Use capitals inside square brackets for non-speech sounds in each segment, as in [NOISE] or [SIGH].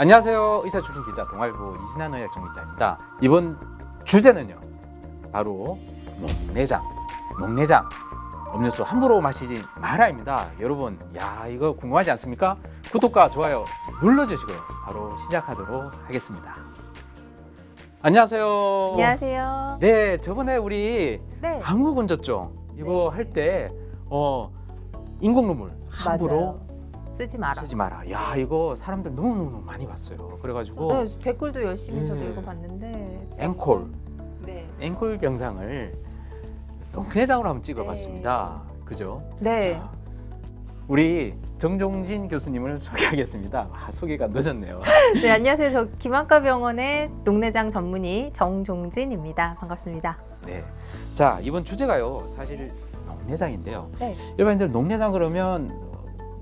안녕하세요. 의사 출신 기자 동아일보 이진한 의학정 기자입니다. 이번 주제는요. 바로 녹내장. 녹내장. 음료수 함부로 마시지 말아입니다. 여러분, 야 이거 궁금하지 않습니까? 구독과 좋아요 눌러주시고요. 바로 시작하도록 하겠습니다. 안녕하세요. 안녕하세요. 네, 저번에 우리 네. 항우건조증 이거 할때 어, 인공 눈물 함부로. 쓰지 마라. 쓰지 마라. 야 이거 사람들 너무 너무 많이 봤어요. 그래가지고 네, 댓글도 열심히 저도 음. 읽어봤는데. 앵콜 네. 앵콜 영상을 동네장으로 한번 찍어봤습니다. 그죠? 네. 자, 우리 정종진 교수님을 소개하겠습니다. 아, 소개가 늦었네요. [LAUGHS] 네, 안녕하세요. 저 김한과 병원의 녹내장 전문의 정종진입니다. 반갑습니다. 네. 자 이번 주제가요. 사실 녹내장인데요. 네. 일반인들 녹내장 그러면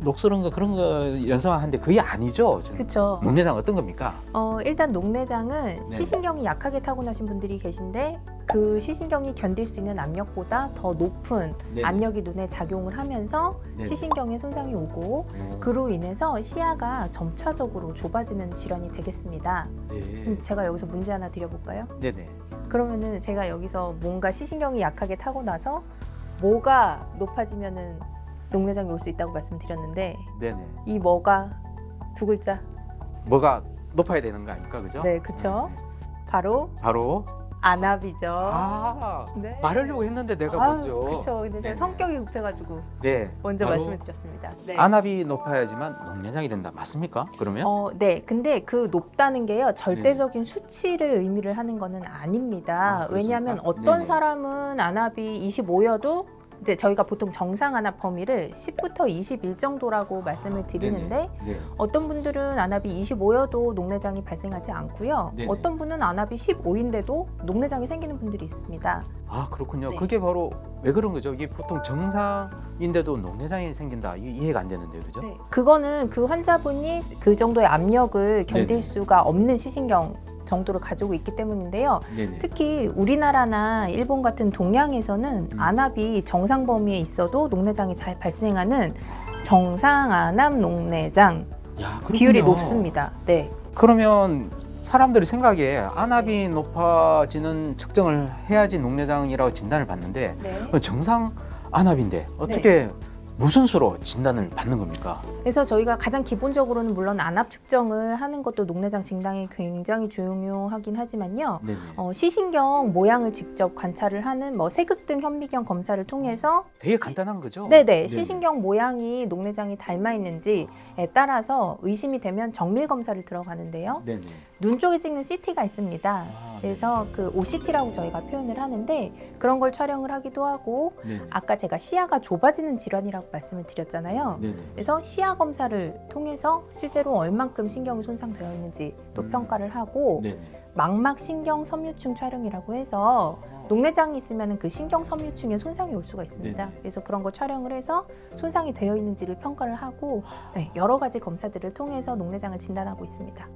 녹슬은 거 그런 거 연상하는데 그게 아니죠. 지금 그렇죠. 녹내장 어떤 겁니까? 어, 일단 녹내장은 네. 시신경이 약하게 타고나신 분들이 계신데 그 시신경이 견딜 수 있는 압력보다 더 높은 네. 압력이 눈에 작용을 하면서 네. 시신경에 손상이 오고 음, 그로 인해서 시야가 점차적으로 좁아지는 질환이 되겠습니다. 네. 그럼 제가 여기서 문제 하나 드려볼까요? 네네. 그러면은 제가 여기서 뭔가 시신경이 약하게 타고나서 뭐가 높아지면은 녹내장이 올 수 있다고 말씀드렸는데 네네. 이 뭐가 두 글자 뭐가 높아야 되는 거 아닙니까, 그죠? 네 그쵸 바로 바로 안압이죠 아 네. 말하려고 했는데 내가 아유, 먼저 그쵸 근데 제가 네네. 성격이 급해가지고 네 먼저 바로 말씀을 드렸습니다 네. 안압이 높아야지만 녹내장이 된다 맞습니까? 그러면 어, 네. 근데 그 높다는 게요. 절대적인 수치를 의미를 하는 거는 아닙니다. 아? 왜냐하면 어떤 네네. 사람은 안압이 25여도 이제 저희가 보통 정상 안압 범위를 10부터 21 정도라고 말씀을 드리는데 네. 어떤 분들은 안압이 25여도 녹내장이 발생하지 않고요. 네네. 어떤 분은 안압이 15인데도 녹내장이 생기는 분들이 있습니다. 아 그렇군요. 네. 그게 바로 왜 그런 거죠? 이게 보통 정상인데도 녹내장이 생긴다. 이게 이해가 안 되는데 그죠? 네. 그거는 그 환자분이 그 정도의 압력을 견딜 네네. 수가 없는 시신경 정도를 가지고 있기 때문인데요. 네네. 특히 우리나라나 일본 같은 동양에서는 음. 안압이 정상 범위에 있어도 녹내장이 잘 발생하는 정상 안압 녹내장 야, 비율이. 높습니다. 네. 그러면 사람들이 생각에 안압이 높아지는 측정을 해야지 녹내장이라고 진단을 받는데 그건 정상 안압인데 어떻게 무슨 수로 진단을 받는 겁니까? 그래서 저희가 가장 기본적으로는 물론 안압 측정을 하는 것도 녹내장 진단에 굉장히 중요하긴 하지만요. 네네. 어, 시신경 모양을 직접 관찰을 하는 뭐 세극 등 현미경 검사를 통해서 되게 간단한 거죠? 네네 시신경 모양이 녹내장이 닮아 있는지에 따라서 의심이 되면 정밀 검사를 들어가는데요. 네네. 눈 쪽에 찍는 CT가 있습니다. 아, 그래서 그 OCT라고 저희가 표현을 하는데 그런 걸 촬영을 하기도 하고 네네. 아까 제가 시야가 좁아지는 질환이라고 말씀을 드렸잖아요. 네네. 그래서 시야 검사를 통해서 실제로 얼만큼 신경이 손상되어 있는지 또 음. 평가를 하고 네네. 망막 신경 섬유층 촬영이라고 해서 녹내장이 있으면 그 신경 섬유층에 손상이 올 수가 있습니다. 네네. 그래서 그런 걸 촬영을 해서 손상이 되어 있는지를 평가를 하고 네, 여러 가지 검사들을 통해서 녹내장을 진단하고 있습니다.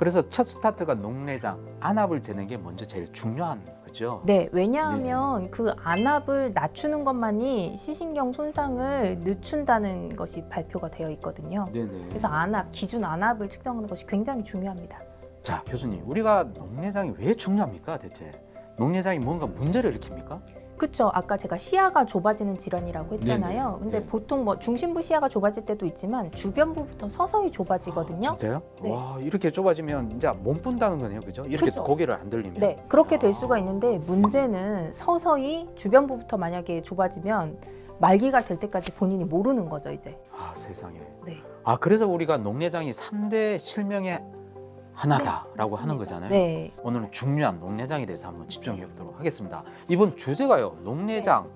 그래서 첫 스타트가 녹내장, 안압을 재는 게 먼저 제일 중요한 거죠. 네, 왜냐하면 그 안압을 낮추는 것만이 시신경 손상을 늦춘다는 것이 발표가 되어 있거든요. 네네. 그래서 안압, 기준 안압을 측정하는 것이 굉장히 중요합니다. 자 교수님, 우리가 녹내장이 왜 중요합니까 대체? 녹내장이 뭔가 문제를 일으킵니까? 그렇죠. 아까 제가 시야가 좁아지는 질환이라고 했잖아요. 네네. 근데 네. 보통 뭐 중심부 시야가 좁아질 때도 있지만 주변부부터 서서히 좁아지거든요. 아, 진짜요? 네. 와 이렇게 좁아지면 이제 몸 푼다는 거네요, 그죠? 이렇게 그죠. 고개를 안 들리면. 네, 그렇게 아. 될 수가 있는데 문제는 서서히 주변부부터 만약에 좁아지면 말기가 될 때까지 본인이 모르는 거죠, 이제. 아 세상에. 네. 아 그래서 우리가 녹내장이 삼대 실명의 하나다라고 하는 거잖아요. 네. 오늘은 중요한 녹내장에 대해서 한번 집중해 보도록 하겠습니다. 이번 주제가요. 녹내장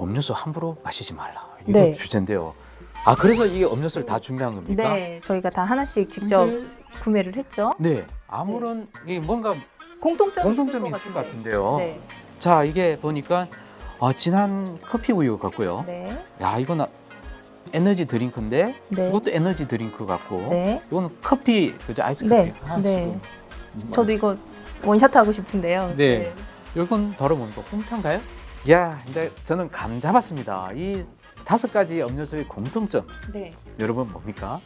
음료수 함부로 마시지 말라. 이거 네. 주제인데요. 아 그래서 이게 음료수를 다 준비한 겁니까? 네, 저희가 다 하나씩 직접 근데- 구매를 했죠. 네. 아무런 이게 뭔가 공통점이, 공통점이 있을 있을 것것 같은데요. 네. 자 이게 보니까 아, 진한 커피 우유 같고요. 네. 야 이거는 에너지 드링크인데 네. 이것도 에너지 드링크 같고 네. 이거는 커피 그죠 아이스 커피 네. 하나씩. 네. 저도 이거 원샷 하고 싶은데요. 네. 이건 바로 뭡니까 홍차인가요? 야 이제 저는 감 잡았습니다. 이 다섯 가지 음료수의 공통점 네. 여러분 뭡니까?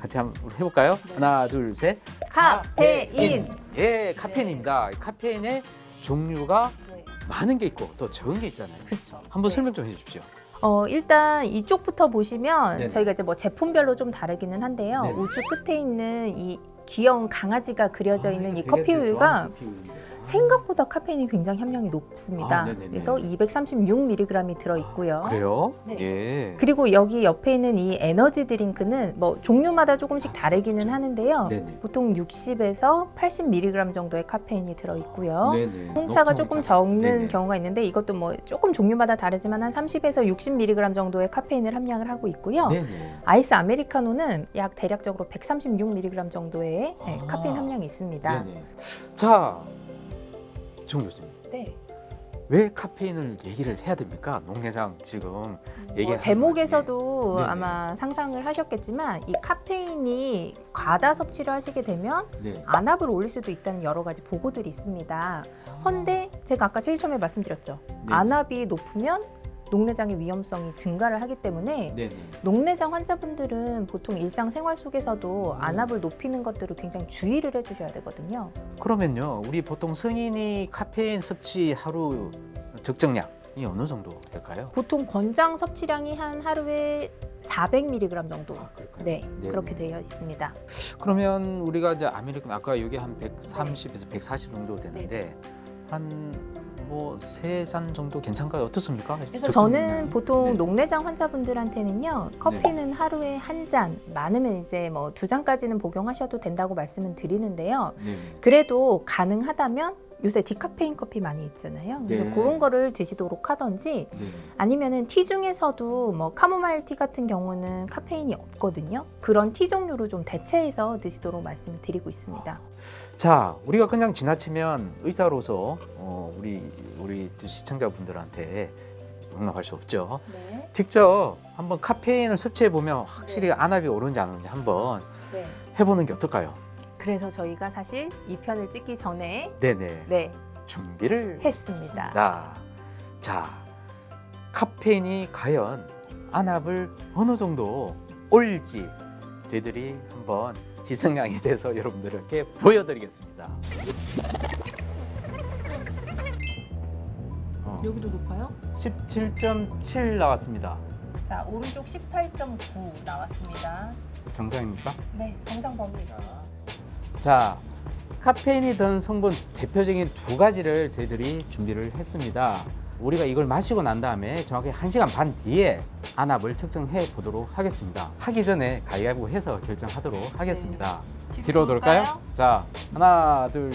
같이 한번 해볼까요? 네. 하나, 둘, 셋. 카페인. 예, 카페인입니다. 카페인의 종류가 네. 많은 게 있고 또 적은 게 있잖아요. 그렇죠. 한번 설명 좀 해주십시오. 어, 일단 이쪽부터 보시면 네네. 저희가 이제 뭐 제품별로 좀 다르기는 한데요. 네네. 우측 끝에 있는 이 귀여운 강아지가 그려져 있는 이 이거 커피 되게 우유가 좋아하는 커피 우유인데. 생각보다 카페인이 굉장히 함량이 높습니다. 아, 네네네. 그래서 236mg이 들어 있고요. 그래요? 네. 예. 그리고 여기 옆에 있는 이 에너지 드링크는 뭐 종류마다 조금씩 다르기는 하는데요. 네네. 보통 60에서 80mg 정도의 카페인이 들어 있고요. 네네. 홍차가 조금. 적는 네네. 경우가 있는데 이것도 뭐 조금 종류마다 다르지만 한 30에서 60mg 정도의 카페인을 함량을 하고 있고요. 네네. 아이스 아메리카노는 약 대략적으로 136mg 정도의 네, 아. 카페인 함량이 있습니다. 네네. 자, 정 교수님. 네. 왜 카페인을 얘기를 해야 됩니까? 농내장 지금 뭐 얘기하는 제목에서도 네 네. 아마 상상을 하셨겠지만 이 카페인이 과다 섭취를 하시게 되면 네. 안압을 올릴 수도 있다는 여러 가지 보고들이 있습니다. 헌데 제가 아까 제일 처음에 말씀드렸죠. 네. 안압이 높으면 녹내장의 위험성이 증가를 하기 때문에 네네. 녹내장 환자분들은 보통 일상생활 속에서도 음. 안압을 높이는 것들을 굉장히 주의를 해주셔야 되거든요. 그러면요, 우리 보통 성인이 카페인 섭취 하루 적정량이 어느 정도 될까요? 보통 권장 섭취량이 한 하루에 400mg 정도. 아, 그럴까요? 네, 네네. 그렇게 되어 있습니다. 그러면 우리가 이제 아메리칸 아까 여기 한 130에서 140 정도 되는데 한 뭐 세 잔 정도 괜찮을까요? 어떻습니까? 그래서? 저는 보통 네. 녹내장 환자분들한테는요 커피는 하루에 한 잔, 많으면 이제 뭐 두 잔까지는 복용하셔도 된다고 말씀을 드리는데요. 그래도 가능하다면 요새 디카페인 커피 많이 있잖아요. 그래서 네. 그런 거를 드시도록 하던지 네네. 아니면은 티 중에서도 뭐 카모마일 티 같은 경우는 카페인이 없거든요. 그런 티 종류로 좀 대체해서 드시도록 말씀을 드리고 있습니다. 자, 우리가 그냥 지나치면 의사로서 어, 우리 우리 시청자분들한테 용납할 수 없죠. 네. 직접 한번 카페인을 섭취해 보면 확실히 안압이 오르는지 안 오르는지 한번 네. 해보는 게 어떨까요? 그래서 저희가 사실 이 편을 찍기 전에 네네. 네 준비를 했습니다. 했습니다. 자, 카페인이 과연 안압을 어느 정도 올릴지 저희들이 한번 희생양이 돼서 여러분들께 보여드리겠습니다. 어, 여기도 높아요? 17.7 나왔습니다. 자 오른쪽 18.9 나왔습니다. 정상입니까? 네 정상 범위입니다. 자, 카페인이 든 성분 대표적인 두 가지를 저희들이 준비를 했습니다. 우리가 이걸 마시고 난 다음에 정확히 1시간 반 뒤에 안압을 측정해 보도록 하겠습니다. 하기 전에 가위바위보 해서 결정하도록 하겠습니다. 뒤로 돌까요? 자, 하나, 둘.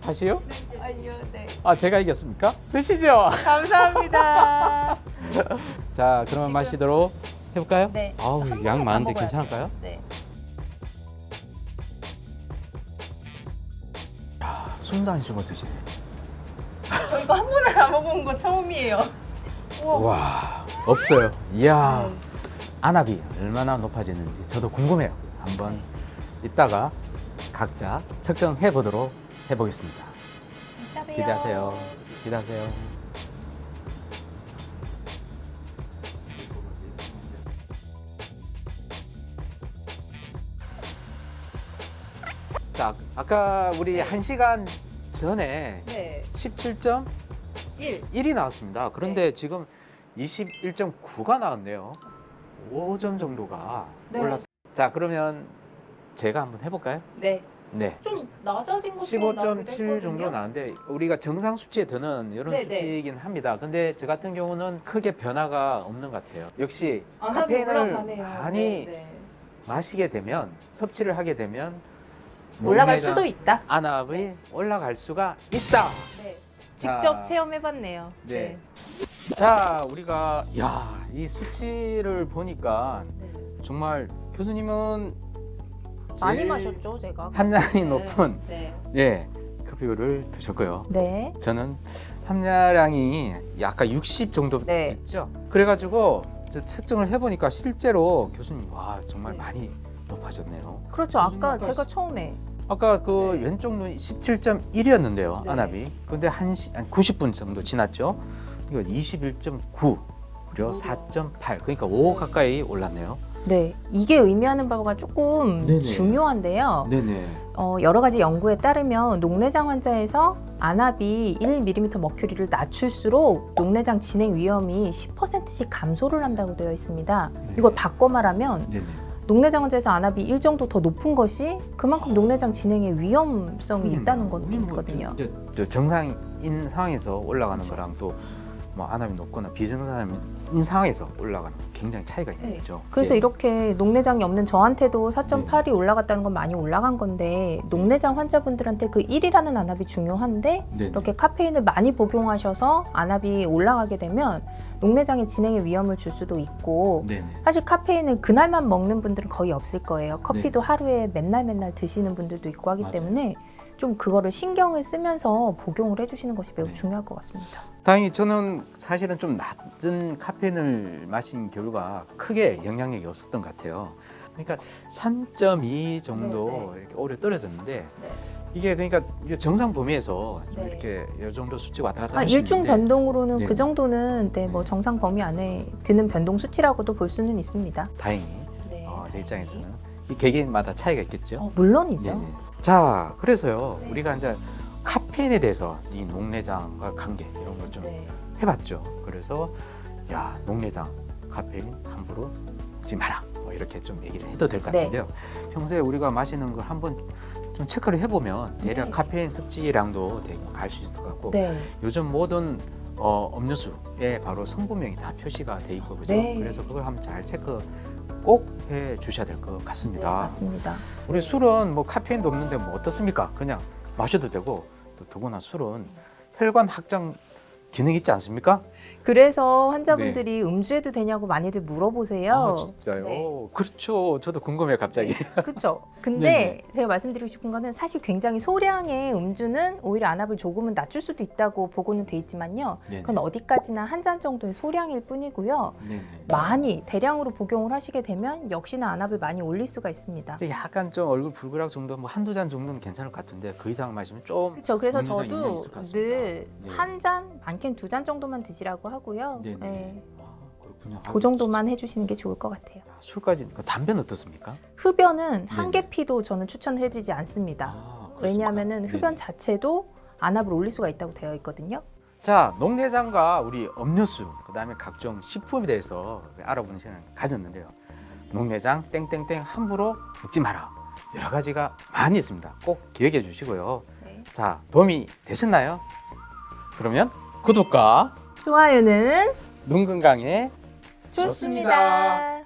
다시요? 아니요, 네. 아, 제가 이겼습니까? 드시죠. 감사합니다. [LAUGHS] 자, 그러면 마시도록 해볼까요? 네. 아우, 양다 많은데 괜찮을까요? 네. 숨도 안 쉬고 드시네. 저 이거 한 번에 다 먹어본 거 처음이에요. 우와. 와, 없어요. 이야. 네. 안압이 얼마나 높아지는지 저도 궁금해요. 한번 이따가 각자 측정해 보도록 해보겠습니다. 기대하세요. 기대하세요. 아까 우리 한시간 전에 네. 17.1이 1. 나왔습니다. 그런데 지금 21.9가 나왔네요. 5점 정도가 네. 올랐. 자, 그러면 제가 한번 해 볼까요? 네. 네. 좀 낮아진 것처럼 15.7 정도 나왔는데 우리가 정상 수치에 드는 이런 네, 수치이긴 합니다. 근데 저 같은 경우는 크게 변화가 없는 것 같아요. 역시 안압이 카페인을. 많이 네, 네. 마시게 되면 섭취를 하게 되면 올라갈 몸매가 수도 있다. 안압이 올라갈 수가 있다. 네. 자. 직접 체험해봤네요. 네. 자, 우리가 야, 이 수치를 보니까 네. 정말 교수님은 많이 제일 마셨죠, 제가. 함량이 네. 높은 네. 예 커피를 드셨고요. 네. 저는 함량이 약간 60 정도 네. 있죠. 그래가지고 저 측정을 해보니까 실제로 교수님 와 정말 네. 많이 높아졌네요. 그렇죠. 아까 아까 제가 처음에 아까 그 네. 왼쪽 눈이 17.1이었는데요. 네. 안압이. 근데 한, 시, 한 90분 정도 지났죠. 이거 21.9 그리고 오히려. 4.8 그러니까 5 가까이 올랐네요. 네, 이게 의미하는 바가 조금 네네. 중요한데요. 네네. 어, 여러 가지 연구에 따르면 녹내장 환자에서 안압이 1mm 머큐리를 낮출수록 녹내장 진행 위험이 10%씩 감소를 한다고 되어 있습니다. 네. 이걸 바꿔 말하면 네네. 녹내장 환자에서 안압이 1 정도 더 높은 것이 그만큼 녹내장 진행의 위험성이 있다는 우리 뭐 거거든요. 정상인 상황에서 올라가는 거랑 또 뭐 안압이 높거나 비정상인 상황에서 올라가는 거 굉장히 차이가 있는 네. 거죠. 그래서 예. 이렇게 녹내장이 없는 저한테도 4.8이 올라갔다는 건 많이 올라간 건데 녹내장 환자분들한테 그 1이라는 안압이 중요한데 네네. 이렇게 카페인을 많이 복용하셔서 안압이 올라가게 되면 녹내장의 진행에 위험을 줄 수도 있고 네네. 사실 카페인을 그날만 먹는 분들은 거의 없을 거예요. 커피도 하루에 맨날 맨날 드시는 분들도 있고 하기 맞아요. 때문에 좀 그거를 신경을 쓰면서 복용을 해주시는 것이 매우 네. 중요할 것 같습니다. 다행히 저는 사실은 좀 낮은 카페인을 마신 결과 크게 영향력이 없었던 것 같아요. 그러니까 3.2 정도 네, 이렇게 오래 떨어졌는데 이게 그러니까 정상 범위에서 좀 네. 이렇게 이 정도 수치 왔다 갔다 아, 일중 변동으로는 네. 그 정도는 네, 뭐 네. 정상 범위 안에 드는 변동 수치라고도 볼 수는 있습니다. 다행히 네. 어, 제 입장에서는 이 개개인마다 차이가 있겠죠. 어, 물론이죠. 네 네. 자, 그래서요 네. 우리가 이제 카페인에 대해서 이 녹내장과 관계 이런 걸 좀 네. 해봤죠. 그래서 야 녹내장 카페인 함부로 먹지 마라. 뭐 이렇게 좀 얘기를 해도 될것 네. 같은데요. 평소에 우리가 마시는 걸 한번 좀 체크를 해보면 대략 네. 카페인 섭취량도 알 수 있을 것 같고 네. 요즘 모든 어, 음료수에 바로 성분명이 다 표시가 돼 있고 그죠. 네. 그래서 그걸 한번 잘 체크 꼭 해 주셔야 될것 네, 같습니다. 맞습니다. 우리 술은 뭐 카페인도 없는데 뭐 어떻습니까? 그냥 마셔도 되고 또 더구나 술은 혈관 확장 기능 있지 않습니까? 그래서 환자분들이 음주해도 되냐고 많이들 물어보세요. 아 진짜요? 네. 그렇죠. 저도 궁금해요 갑자기. [LAUGHS] 그렇죠. 근데 네네. 제가 말씀드리고 싶은 거는 사실 굉장히 소량의 음주는 오히려 안압을 조금은 낮출 수도 있다고 보고는 돼 있지만요. 네네. 그건 어디까지나 한 잔 정도의 소량일 뿐이고요. 네네. 많이 대량으로 복용을 하시게 되면 역시나 안압을 많이 올릴 수가 있습니다. 근데 약간 좀 얼굴 불그락 정도 뭐 한두 잔 정도는 괜찮을 것 같은데 그 이상 마시면 좀 그렇죠. 그래서 저도. 늘 네. 한 잔, 많게는 두 잔 정도만 드시라 고 하고요. 네네. 네. 아, 그렇군요. 그 정도만 해주시는 게 좋을 것 같아요. 야, 술까지 그 담배는 어떻습니까? 흡연은 한. 개 피도 저는 추천을 해드리지 않습니다. 아, 그렇습니까? 왜냐하면은 흡연 네네. 자체도 안압을 올릴 수가 있다고 되어 있거든요. 자, 녹내장과 우리 음료수, 그다음에 각종 식품에 대해서 알아보는 시간을 가졌는데요. 녹내장 땡땡땡 함부로 먹지 마라. 여러 가지가 많이 있습니다. 꼭 기억해 주시고요. 네. 자, 도움이 되셨나요? 그러면 구독과 좋아요는 눈 건강에 좋습니다.